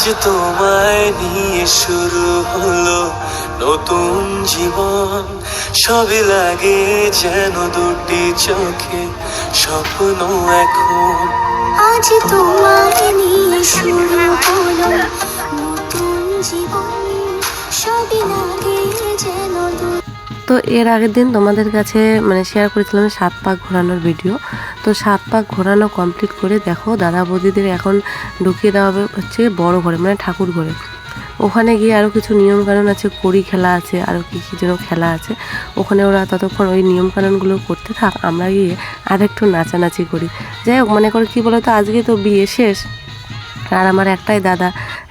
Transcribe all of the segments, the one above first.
আজ তোমায় নিয়ে শুরু হলো নতুন জীবন। সবই লাগে যেন দুটি চোখে স্বপ্ন এখন। আজ তোমায় নিয়ে শুরু হলো নতুন জীবন। সবই লাগে যেন তো এর আগের দিন তোমাদের কাছে মানে শেয়ার করেছিলাম সাত পাক ঘোরানোর ভিডিও তো সাত পাক ঘোরানো কমপ্লিট করে, দেখো দাদা বৌদিদের এখন ঢুকিয়ে দেওয়া হবে হচ্ছে বড় ঘরে মানে ঠাকুর ঘরে। ওখানে গিয়ে আরও কিছু নিয়মকানুন আছে, কড়ি খেলা আছে আরও কী কী যেন খেলা আছে। ওখানে ওরা ততক্ষণ ওই নিয়মকানুনগুলো করতে থাক, আমরা গিয়ে আর একটু নাচানাচি করি। যাই হোক, মনে করো কী বলো তো আজকে তো বিয়ে শেষ, আর আমার একটাই দাদা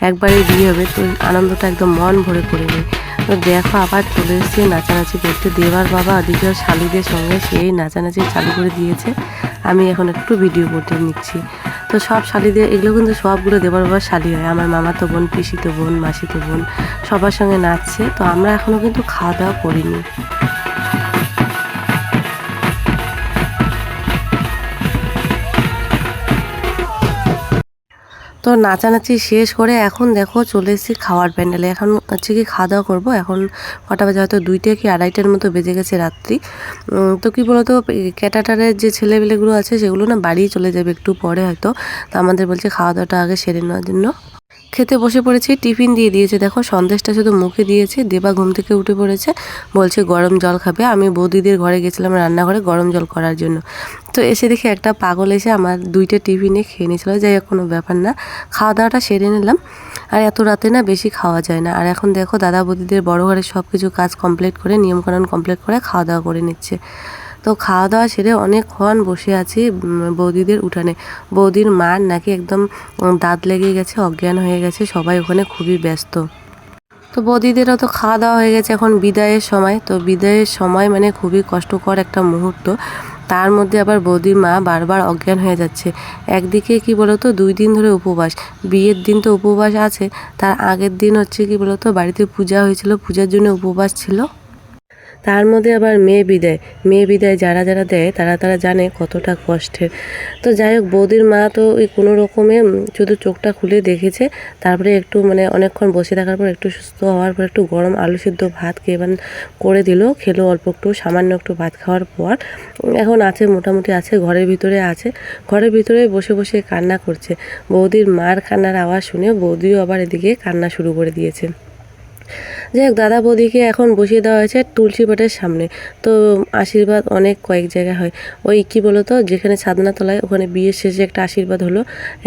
একবারই বিয়ে হবে, তো আনন্দটা একদম মন ভরে করে নিই। তো দেখো আবার চলে এসেছে নাচানাচি করতে, দেবার বাবা ওদিকে শালিদের সঙ্গে সেই নাচানাচি চালু করে দিয়েছে। আমি এখন একটু ভিডিও করতে নিচ্ছি। তো সব শালি দিয়ে, এগুলো কিন্তু সবগুলো দেবার বাবার শালি হয়। আমার মামা তো বোন পিসি তো বোন মাসি তো বোন সবার সঙ্গে নাচছে। তো আমরা এখনও কিন্তু খাওয়া দাওয়া করিনি। তো নাচানাচি শেষ করে এখন দেখো চলে এসেছি খাওয়ার প্যান্ডেলে। এখন হচ্ছে কি খাওয়া দাওয়া করব। এখন কটা বাজে? হয়তো দুইটা কি আড়াইটার মতো বেজে গেছে রাত্রি। তো কী বলতো ক্যাটাটারের যে ছেলেবেলেগুলো আছে সেগুলো না বাড়ি চলে যাবে একটু পরে হয়তো। তো আমাদের বলছে খাওয়া দাওয়াটা আগে সেরে নেওয়ার জন্য। খেতে বসে পড়েছি, টিফিন দিয়ে দিয়েছে। দেখো, সন্দেশটা শুধু মুখে দিয়েছে, দেবা ঘুম থেকে উঠে পড়েছে। বলছে, গরম জল খাবে। আমি বৌদিদের ঘরে গেছিলাম রান্নাঘরে গরম জল করার জন্য। তো এসে দেখে একটা পাগল এসে আমার দুইটা টিফিনে খেয়ে নিয়েছিল। যাই হোক, কোনো ব্যাপার না। খাওয়া দাওয়াটা সেরে নিলাম। আর এত রাতে না বেশি খাওয়া যায় না। আর এখন দেখো, দাদা বৌদিদের বড় ঘরে সব কিছু কাজ কমপ্লিট করে, নিয়মকানুন কমপ্লিট করে খাওয়া দাওয়া করে নিচ্ছে। তো খাওয়া দাওয়া সেরে অনেকক্ষণ বসে আছি বৌদিদের উঠানে। বৌদির মার নাকি একদম দাঁত লেগে গেছে, অজ্ঞান হয়ে গেছে, সবাই ওখানে খুবই ব্যস্ত। তো বৌদিদেরও তো খাওয়া দাওয়া হয়ে গেছে এখন বিদায়ের সময়। তো বিদায়ের সময় মানে খুবই কষ্টকর একটা মুহূর্ত। তার মধ্যে আবার বৌদির মা বারবার অজ্ঞান হয়ে যাচ্ছে। একদিকে কি বলতো, দুই দিন ধরে উপবাস। বিয়ের দিন তো উপবাস আছে, তার আগের দিন হচ্ছে কি বলতো, বাড়িতে পূজা হয়েছিল, পূজার জন্য উপবাস ছিল। তার মধ্যে আবার মেয়ে বিদায়। মেয়ে বিদায় যারা যারা দেয়, তারা তারা জানে কতটা কষ্টের। তো যাই হোক, বৌদির মা তো ওই কোনো রকমে শুধু চোখটা খুলে দেখেছে। তারপরে একটু মানে অনেকক্ষণ বসে থাকার পর একটু সুস্থ হওয়ার পর একটু গরম আলু সিদ্ধ ভাত খেয়ে এবার করে দিল। খেলো অল্প একটু, সামান্য একটু ভাত খাওয়ার পর। এখন আছে, মোটামুটি আছে, ঘরের ভিতরে আছে। ঘরের ভিতরে বসে বসে কান্না করছে। বৌদির মার কান্নার আওয়াজ শুনে বৌদিও আবার এদিকে কান্না শুরু করে দিয়েছে। যাই হোক, দাদা বৌদিকে এখন বসিয়ে দেওয়া হয়েছে তুলসী পাটের সামনে। তো আশীর্বাদ অনেক কয়েক জায়গায় হয়। ওই কি বলতো, যেখানে ছাদনা তলায়, ওখানে বিয়ের শেষে একটা আশীর্বাদ হলো।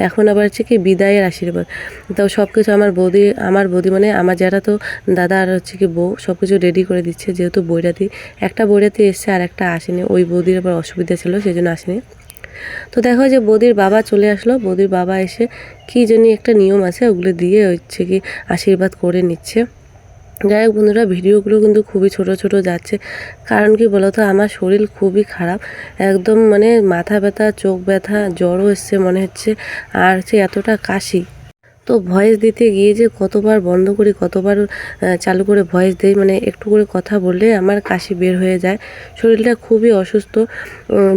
এখন আবার হচ্ছে কি বিদায়ের আশীর্বাদ। তো সব কিছু আমার বৌদি আমার বৌদি মানে আমার যারা তো, দাদা আর হচ্ছে কি বউ, সব কিছু রেডি করে দিচ্ছে, যেহেতু বৈরাতি। একটা বৈরাতি এসছে আর একটা আসেনি। ওই বৌদির আবার অসুবিধা ছিল, সেই জন্য আসেনি। তো দেখো যে বৌদির বাবা চলে আসলো। বৌদির বাবা এসে কি জানি একটা নিয়ম আছে, ওগুলো দিয়ে হচ্ছে কি আশীর্বাদ করে নিচ্ছে। যাই হোক বন্ধুরা, ভিডিওগুলো কিন্তু খুবই ছোট ছোট যাচ্ছে। কারণ কি বলতো, আমার শরীর খুবই খারাপ। একদম মানে মাথা ব্যথা, চোখ ব্যথা, জ্বরও এসছে মনে হচ্ছে। আর হচ্ছে এতটা কাশি। তো ভয়েস দিতে গিয়ে যে কতবার বন্ধ করি, কতবার চালু করে ভয়েস দেই মানে একটু করে কথা বললে আমার কাশি বের হয়ে যায়। শরীরটা খুবই অসুস্থ।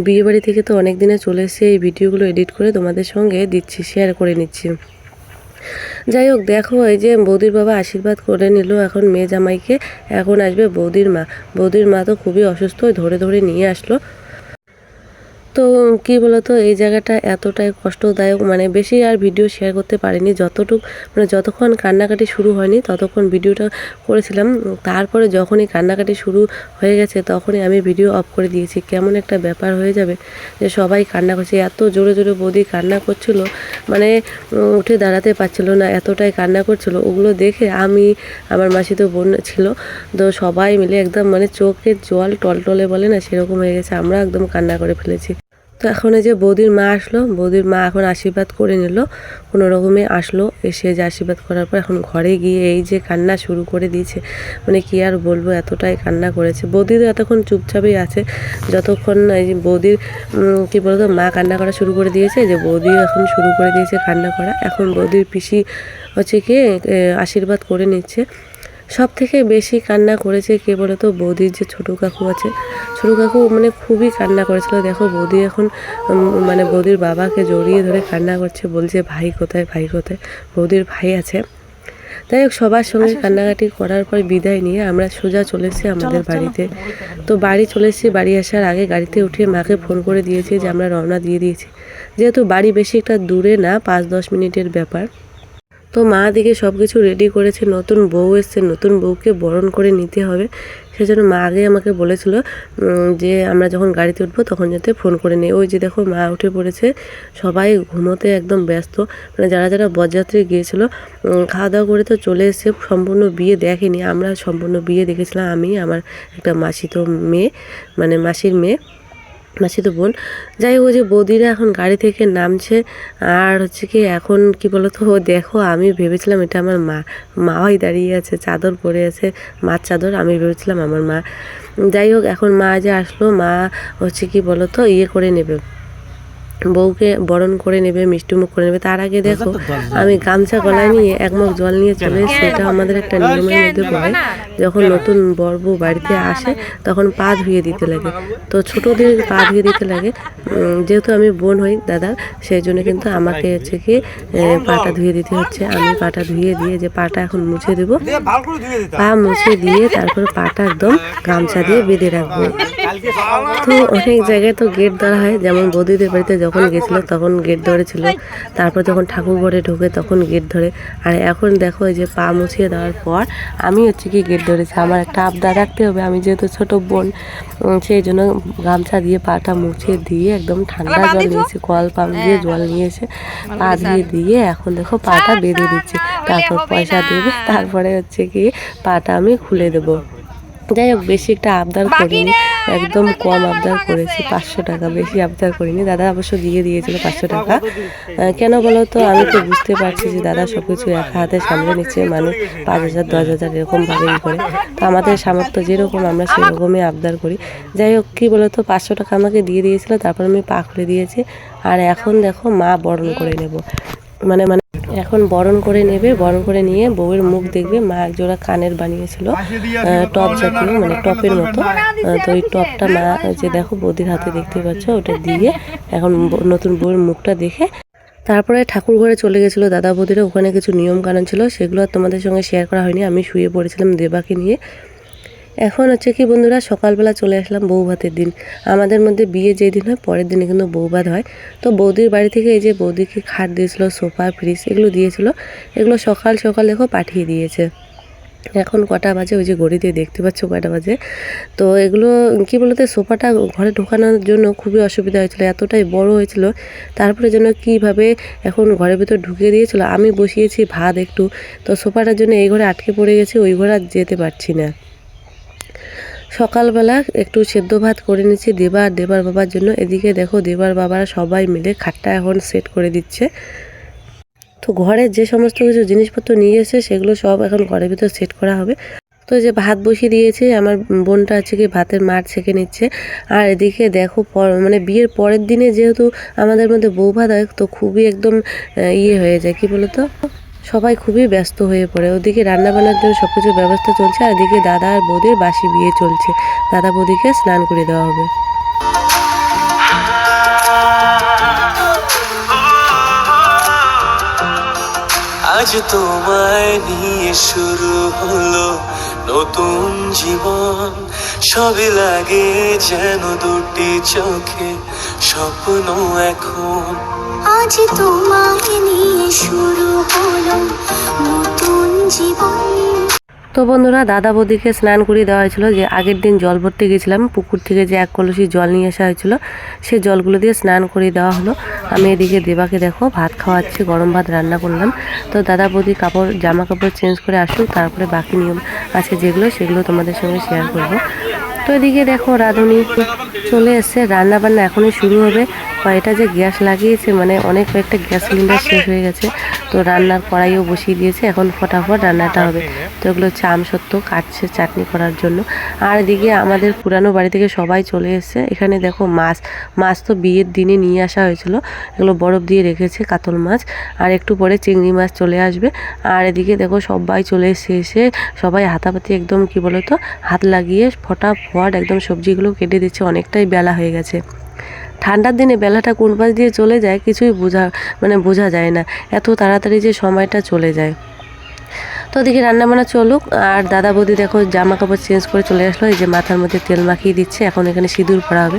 বিয়েবাড়ি থেকে তো অনেক দিনে চলে এসে এই ভিডিওগুলো এডিট করে তোমাদের সঙ্গে দিচ্ছি শেয়ার করে নিচ্ছি। যাই হোক, দেখো, এই যে বৌদির বাবা আশীর্বাদ করে নিল এখন মেয়ে জামাইকে, এখন আসবে বৌদির মা। বৌদির মা তো খুবই অসুস্থ ধরে ধরে নিয়ে আসলো। তো কি বলতো, এই জায়গাটা এতটাই কষ্টদায়ক মানে বেশি আর ভিডিও শেয়ার করতে পারিনি। যতটুক মানে যতক্ষণ কান্নাকাটি শুরু হয়নি, ততক্ষণ ভিডিওটা করেছিলাম। তারপরে যখনই কান্নাকাটি শুরু হয়ে গেছে, তখনই আমি ভিডিও অফ করে দিয়েছি। কেমন একটা ব্যাপার হয়ে যাবে যে সবাই কান্না করছে। এত জোরে জোরে বৌদি কান্না করছিল মানে উঠে দাঁড়াতে পারছিল না, এতটাই কান্না করছিল। ওগুলো দেখে আমি, আমার মাসি তো বোন ছিল, তো সবাই মিলে একদম মানে চোখের জল টলটলে বলে না, সেরকম হয়ে গেছে। আমরা একদম কান্না করে ফেলেছি। তো এখন এই যে বৌদির মা আসলো, বৌদির মা এখন আশীর্বাদ করে নিল। কোনো রকমে আসলো, এসে যে আশীর্বাদ করার পর এখন ঘরে গিয়ে এই যে কান্না শুরু করে দিয়েছে। মানে কি আর বলব, এতটাই কান্না করেছে। বৌদি তো এতক্ষণ চুপচাপই আছে। যতক্ষণ এই যে বৌদির কি বলতো, মা কান্না করা শুরু করে দিয়েছে যে বৌদি এখন শুরু করে দিয়েছে কান্না করা। এখন বৌদির পিসি হচ্ছে কি আশীর্বাদ করে নিচ্ছে। সব থেকে বেশি কান্না করেছে কে বলে তো বৌদির যে ছোটো কাকু আছে। ছোটো কাকু মানে খুবই কান্না করেছিল। দেখো বৌদি এখন মানে বৌদির বাবাকে জড়িয়ে ধরে কান্না করছে বলছে ভাই কোথায় ভাই কোথায়? বৌদির ভাই আছে। তাই হোক সবার সঙ্গে কান্নাকাটি করার পর বিদায় নিয়ে আমরা সোজা চলে এসেছি আমাদের বাড়িতে। তো বাড়ি চলে এসেছি বাড়ি আসার আগে গাড়িতে উঠে মাকে ফোন করে দিয়েছি যে আমরা রওনা দিয়ে দিয়েছি। যেহেতু বাড়ি বেশি একটা দূরে না পাঁচ দশ মিনিটের ব্যাপার। তো মা দিকে সব কিছু রেডি করেছে, নতুন বউ এসছে, নতুন বউকে বরণ করে নিতে হবে। সেজন্য মা আগে আমাকে বলেছিল যে আমরা যখন গাড়িতে উঠবো তখন যাতে ফোন করে নিই। ওই যে দেখো মা উঠে পড়েছে, সবাই ঘুমোতে একদম ব্যস্ত। মানে যারা যারা বরযাত্রী গিয়েছিল খাওয়া দাওয়া করে তো চলে এসে সম্পূর্ণ বিয়ে দেখেনি। আমরা সম্পূর্ণ বিয়ে দেখেছিলাম, আমি, আমার একটা মাসি তো মেয়ে মানে মাসির মেয়ে। মাসি তো বোন। যাই হোক যে বৌদিরা এখন গাড়ি থেকে নামছে, আর হচ্ছে কি এখন কি বলতো, দেখো আমি ভেবেছিলাম এটা আমার মা, মাওয়াই দাঁড়িয়ে আছে, চাদর পরে আছে, মার চাদর, আমি ভেবেছিলাম আমার মা। যাই হোক, এখন মা যে আসলো, মা হচ্ছে কি বলতো ইয়ে করে নেবে। বউকে বরণ করে নেবে মিষ্টিমুখ করে নেবে। তার আগে দেখো আমি গামছা গলায় নিয়ে এক মুখ জল নিয়ে চলে এসেছি এটা আমাদের একটা নিয়মের মধ্যে পড়ে। যখন নতুন বর বউ বাড়িতে আসে তখন পা ধুয়ে দিতে লাগে। তো ছোটোদের পা ধুয়ে দিতে লাগে। যেহেতু আমি বোন হই দাদা সেই জন্য কিন্তু আমাকে হচ্ছে কি পাটা ধুয়ে দিতে হচ্ছে। আমি পাটা ধুয়ে দিয়ে যে পাটা এখন মুছে দেবো পা মুছে দিয়ে তারপরে পাটা একদম গামছা দিয়ে বেঁধে রাখব। তো অনেক জায়গায় তো গেট ধরা হয় যেমন বৌদিদের বাড়িতে যখন গেছিল তখন গেট ধরেছিল তারপর যখন ঠাকুর ঘরে ঢোকে তখন গেট ধরে। আর এখন দেখো এই যে পা মুছিয়ে দেওয়ার পর আমি হচ্ছে কি গেট ধরেছি। আমার একটা আবদার রাখতে হবে। আমি যেহেতু ছোট বোন সেই জন্য গামছা দিয়ে পাটা মুছিয়ে দিয়ে একদম ঠান্ডা জল নিয়েছি কল পাম্প দিয়ে জল নিয়েছে। পা দিয়ে দিয়ে এখন দেখো পাটা বেঁধে দিচ্ছি। তারপর পয়সা দেবে তারপরে হচ্ছে কি পাটা আমি খুলে দেবো। যাই হোক বেশি একটা আবদার করিনি। একদম কম আবদার করেছি পাঁচশো টাকা বেশি আবদার করিনি। দাদা অবশ্য দিয়ে দিয়েছিল পাঁচশো টাকা। কেন বলো তো আমি তো বুঝতে পারছি যে দাদা সব কিছু এক হাতে সামলে নিচ্ছে মানে পাঁচ হাজার দশ হাজার এরকমভাবে ই করে। তো আমাদের সামর্থ্য যেরকম আমরা সেরকমই আবদার করি। যাই হোক কী বলো তো পাঁচশো টাকা আমাকে দিয়ে দিয়েছিল তারপর আমি পা খুলে দিয়েছি। আর এখন দেখো মা বরণ করে নেব। মানে মানে এখন বরণ করে নেবে, বরণ করে নিয়ে বউয়ের মুখ দেখবে, মা একজোড়া কানের বানিয়েছিল টপ জাতীয় মানে টপের মতো। তো ওই টপটা মা যে দেখো বৌদির হাতে দেখতে পাচ্ছ, ওটা দিয়ে এখন নতুন বউয়ের মুখটা দেখে তারপরে ঠাকুর ঘরে চলে গেছিল দাদা বৌদিরা, ওখানে কিছু নিয়ম কানুন ছিল, সেগুলো তোমাদের সঙ্গে শেয়ার করা হয়নি। আমি শুয়ে পড়েছিলাম দেবাকে নিয়ে। এখন হচ্ছে কি বন্ধুরা, সকালবেলা চলে আসলাম বউ ভাতের দিন। আমাদের মধ্যে বিয়ে যেই দিন হয়, পরের দিনে কিন্তু বউ ভাত হয়। তো বৌদির বাড়ি থেকে এই যে বৌদিকে খাট দিয়েছিল, সোফা ফ্রিজ এগুলো দিয়েছিল, এগুলো সকাল সকাল দেখো পাঠিয়ে দিয়েছে। এখন কটা বাজে, ওই যে ঘড়িতে দেখতে পাচ্ছ কটা বাজে। তো এগুলো কি বলতে সোফাটা ঘরে ঢোকানোর জন্য খুবই অসুবিধা হয়েছিল, এতটাই বড় হয়েছিল। তারপরে যেন কীভাবে এখন ঘরের ভিতর ঢুকিয়ে দিয়েছিল, আমি বসিয়েছি ভাত একটু। তো সোফাটার জন্য এই ঘরে আটকে পড়ে গেছে, ওই ঘরে আর যেতে পারছি না। সকালবেলা একটু সেদ্ধ ভাত করে নিচ্ছি দেবা দেবার বাবার জন্য। এদিকে দেখো দেবার বাবারা সবাই মিলে খাটটা এখন সেট করে দিচ্ছে। তো ঘরের যে সমস্ত কিছু জিনিসপত্র নিয়ে এসে সেগুলো সব এখন ঘরের ভিতর সেট করা হবে। তো যে ভাত বসিয়ে দিয়েছে, আমার বোনটা আছে কি ভাতের মাঠ ছেঁকে নিচ্ছে। আর এদিকে দেখো মানে বিয়ের পরের দিনে যেহেতু আমাদের মধ্যে বউ ভাত হয়, তো খুবই একদম ইয়ে হয়ে যায়। কি বলতো? সবাই খুবই ব্যস্ত হয়ে পড়ে। ওদিকে রান্না বান্নার জন্য সব কিছু ব্যবস্থা চলছে আর এদিকে দাদা আর বৌদির বাসি বিয়ে চলছে। দাদা বৌদিকে স্নান করে দেওয়া হবে। আজ তোমায় নিয়ে শুরু হলো নতুন জীবন। সবই লাগে যেন দুটি চোখে স্বপ্ন এখন। আজ তোমায় নিয়ে শুরু হলো নতুন জীবন। তো বন্ধুরা, দাদা বৌদিকে স্নান করিয়ে দেওয়া হয়েছিল যে আগের দিন জল ভরতে গেছিলাম, পুকুর থেকে যে এক কলসি জল নিয়ে আসা হয়েছিল সেই জলগুলো দিয়ে স্নান করিয়ে দেওয়া হলো। আমি এদিকে দেবাকে দেখো, ভাত খাওয়াচ্ছি, গরম ভাত রান্না করলাম। তো দাদা বৌদি কাপড়, জামা কাপড় চেঞ্জ করে আসুক, তারপরে বাকি নিয়ম আছে যেগুলো, সেগুলো তোমাদের সঙ্গে শেয়ার করব। তো এদিকে দেখো রাঁধুনি চলে এসছে রান্না বান্না এখনই শুরু হবে। কয়টা যে গ্যাস লাগিয়েছে মানে অনেক কয়েকটা গ্যাস সিলিন্ডার শেষ হয়ে গেছে। তো রান্নার কড়াইও বসিয়ে দিয়েছে, এখন ফটাফট রান্নাটা হবে। তো এগুলো চাম সত্য, কাটছে চাটনি করার জন্য। আর এদিকে আমাদের পুরানো বাড়ি থেকে সবাই চলে এসছে। এখানে দেখো মাছ মাছ তো বিয়ের দিনে নিয়ে আসা হয়েছিল। এগুলো বরফ দিয়ে রেখেছে কাতল মাছ। আর একটু পরে চিংড়ি মাছ চলে আসবে। আর এদিকে দেখো সবাই চলে এসে এসে সবাই হাতাপাতি একদম, কি বলতো, হাত লাগিয়ে ফটাফট একদম সবজিগুলো কেটে দিচ্ছে, অনেকটাই বেলা হয়ে গেছে। ঠান্ডার দিনে বেলাটা কোন পাশ দিয়ে চলে যায় কিছুই বোঝা মানে বোঝা যায় না। এত তাড়াতাড়ি যে সময়টা চলে যায়। তো ওদিকে রান্নাবান্না চলুক, আর দাদা বৌদি দেখো জামা কাপড় চেঞ্জ করে চলে আসলো, এই যে মাথার মধ্যে তেল মাখিয়ে দিচ্ছে, এখন এখানে সিঁদুর পরা হবে।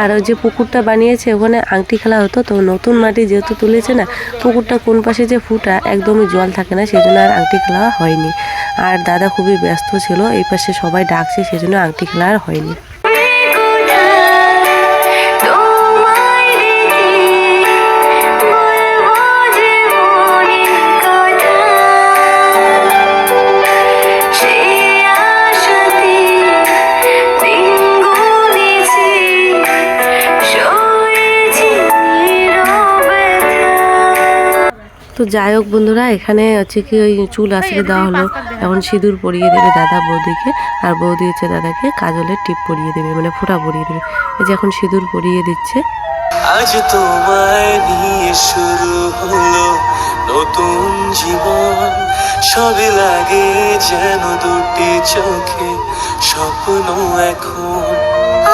আর ওই যে পুকুরটা বানিয়েছে, ওখানে আংটি খেলা হতো, তো নতুন মাটি যেহেতু তুলেছে না, পুকুরটা কোন পাশে যে ফুটা একদমই জল থাকে না সেই জন্য আর আংটি খেলা হয়নি। আর দাদা খুবই ব্যস্ত ছিল, এই পাশে সবাই ডাকছে সেই জন্য আংটি খেলা আর হয়নি। তো যাই হোক বন্ধুরা এখানে হচ্ছে কি ওই চুল আশ্রে দেওয়া হলো। এখন সিঁদুর পরিয়ে দেবে দাদা বৌদিকে আর বৌদি হচ্ছে দাদাকে কাজলের টিপ পরিয়ে দেবে মানে ফোঁটা পরিয়ে দেবে। এই যে এখন সিঁদুর পরিয়ে দিচ্ছে। আজ তোমায় নিয়ে শুরু হলো নতুন জীবন। সবে লাগে যেন দুটি চোখে স্বপ্ন এখন।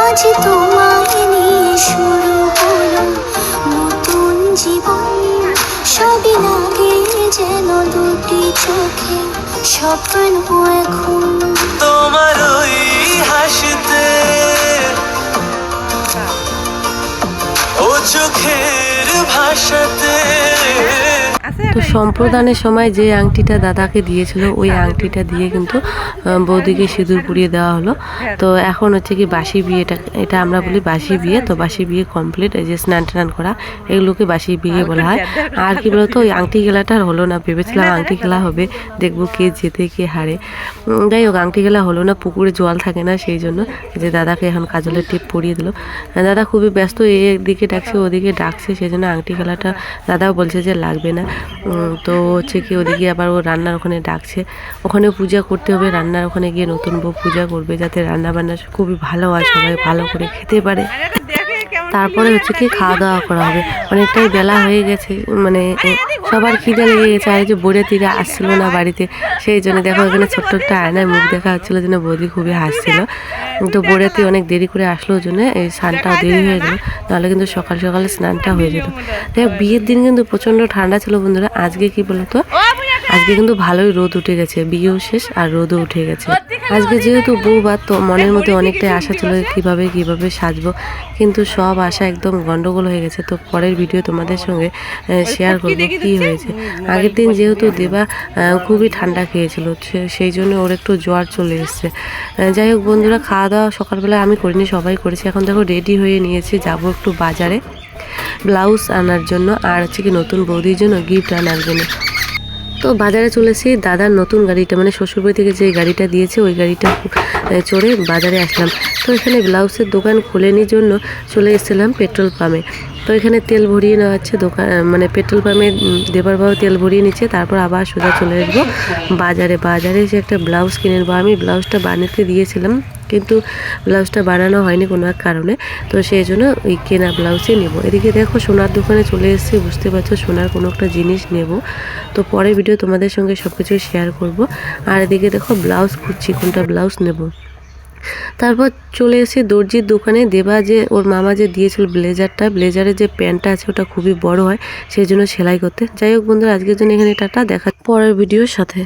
আজ তোমায় নিয়ে শুরু স্বপ্ন এখন। তোমার ওই হাসিতে ও চোখের ভাষাতে তো সম্প্রদানের সময় যে আংটিটা দাদাকে দিয়েছিল ওই আংটিটা দিয়ে কিন্তু বৌদিকে সিঁদুর পুড়িয়ে দেওয়া হলো। তো এখন হচ্ছে কি বাসি বিয়েটা এটা আমরা বলি বাসি বিয়ে। তো বাসি বিয়ে কমপ্লিট এই যে স্নান টান করা এগুলোকে বাসি বিয়ে বলা হয়। আর কি বলতো ওই আংটি খেলাটা হলো না ভেবেছিলাম আংটি খেলা হবে দেখব কে জেতে কে হারে। যাই হোক আংটি খেলা হলো না পুকুরে জল থাকে না সেই জন্য যে দাদাকে এখন কাজলের টিপ পরিয়ে দিল। দাদা খুবই ব্যস্ত এদিকে ডাকছে ওদিকে ডাকছে সেই জন্য আংটি খেলাটা দাদাও বলছে যে লাগবে না। তো হচ্ছে কি ওদিকে আবার ও রান্নার ওখানে ডাকছে। ওখানে পূজা করতে হবে, রান্নার ওখানে গিয়ে নতুন বউ পূজা করবে যাতে রান্না বান্না খুবই ভালো হয়, সবাই ভালো করে খেতে পারে। তারপরে হচ্ছে কি খাওয়া দাওয়া করা হবে। অনেকটাই বেলা হয়ে গেছে মানে সবার খিদে লেগে গেছে। আর যে বোরে তীরে আসছিল না বাড়িতে, সেই জন্য দেখো এখানে ছোট্ট একটা আয়নায় মুখ দেখা হচ্ছিল জন্য বৌদি খুবই হাসছিল। তো বোরেতে অনেক দেরি করে আসলো জন্য এই স্নানটাও দেরি হয়ে গেল, নাহলে কিন্তু সকাল সকালে স্নানটা হয়ে যেত। দেখ, বিয়ের দিন কিন্তু প্রচণ্ড ঠান্ডা ছিল বন্ধুরা, আজকে কি বলতো? আজকে কিন্তু ভালোই রোদ উঠে গেছে বিয়েও শেষ আর রোদও উঠে গেছে। আজকে যেহেতু বউবার তো মনের মধ্যে অনেকটাই আশা ছিল কীভাবে কীভাবে সাজবো কিন্তু সব আশা একদম গন্ডগোল হয়ে গেছে। তো পরের ভিডিও তোমাদের সঙ্গে শেয়ার করব কি হয়েছে। আগের দিন যেহেতু দেবা খুবই ঠান্ডা খেয়েছিল সেই জন্য ওর একটু জ্বর চলে এসছে। যাই হোক বন্ধুরা খাওয়া দাওয়া সকালবেলা আমি করিনি সবাই করেছি। এখন দেখো রেডি হয়ে নিয়েছি যাব একটু বাজারে। ব্লাউজ আনার জন্য আর হচ্ছে কি নতুন বৌদির জন্য গিফট আনার জন্য। তো বাজারে চলেছি দাদার নতুন গাড়িটা মানে শ্বশুরবাড়ি থেকে যে গাড়িটা দিয়েছে, ওই গাড়িটা চড়ে বাজারে আসলাম। তো এখানে ব্লাউজের দোকান খোলেনির জন্য চলে এসেছিলাম পেট্রোল পাম্পে। তো এখানে তেল ভরিয়ে নেওয়া হচ্ছে দোকান মানে পেট্রোল পাম্পে দেবার বাবা তেল ভরিয়ে নিচ্ছে, তারপর আবার সোজা চলে আসব বাজারে। বাজারে এসে একটা ব্লাউজ কিনে নেব। আমি ব্লাউজটা বানাতে দিয়েছিলাম। কিন্তু ব্লাউজটা বানানো হয়নি কোনো এক কারণে। তো সেই জন্য ওই কেনা ব্লাউজই নেব। এদিকে দেখো সোনার দোকানে চলে এসেছি, বুঝতে পারছ সোনার কোনো একটা জিনিস নেব। তো পরের ভিডিও তোমাদের সঙ্গে সব কিছু শেয়ার করব। আর এদিকে দেখো ব্লাউজ খুঁজছি, কোনটা ব্লাউজ নেব। তারপর চলে এসে দর্জির দোকানে। দেবা যে, ওর মামা যে দিয়েছিল ব্লেজারটা, ব্লেজারের যে প্যান্টটা আছে ওটা খুবই বড় হয়, সেই জন্য সেলাই করতে। যাই হোক বন্ধুরা, আজকের জন্য এখানে টাটা, দেখা পরের ভিডিওর সাথে।